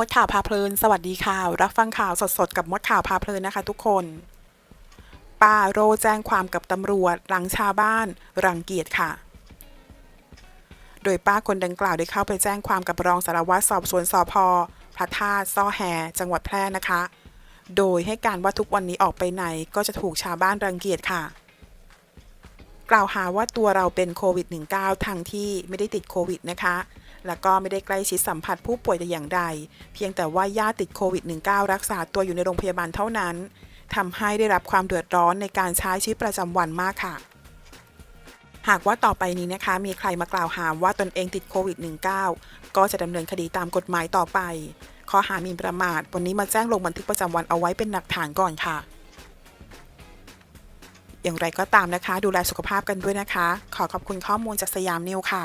มดข่าวพาเพลิน สวัสดีค่ะ รับฟังข่าวสดๆ กับมดข่าวพาเพลินนะคะทุกคน ป้าโรแจ้งความกับตำรวจ หลังชาวบ้าน รังเกียจค่ะ โดยป้าคนดังกล่าวได้เข้าไปแจ้งความกับรองสารวัตรสอบสวนสพพระธาตุซ่อแฮจังหวัดแพร่นะคะ โดยให้การว่าทุกวันนี้ออกไปไหนก็จะถูกชาวบ้านรังเกียจค่ะ กล่าวหาว่าตัวเราเป็นโควิด -19 ทั้งที่ไม่ได้ติดโควิดนะคะ แล้วก็ไม่ได้ใกล้ชิดสัมผัสผู้ป่วยแต่อย่างใด เพียงแต่ว่าญาติติดโควิด -19 รักษาตัวอยู่ในโรงพยาบาลเท่านั้นทำให้ได้รับความเดือดร้อนในการใช้ชีวิตประจำวันมากค่ะ หากว่าต่อไปนี้นะคะ มีใครมากล่าวหาว่าตนเองติดโควิด -19 ก็จะดำเนินคดีตามกฎหมายต่อไป ข้อหาหมิ่นประมาท วันนี้มาแจ้งลงบันทึกประจำวันเอาไว้เป็นหลักฐานก่อนค่ะ อย่างไรก็ตามนะคะ ดูแลสุขภาพกันด้วยนะคะ ขอขอบคุณข้อมูลจากสยามนิวค่ะ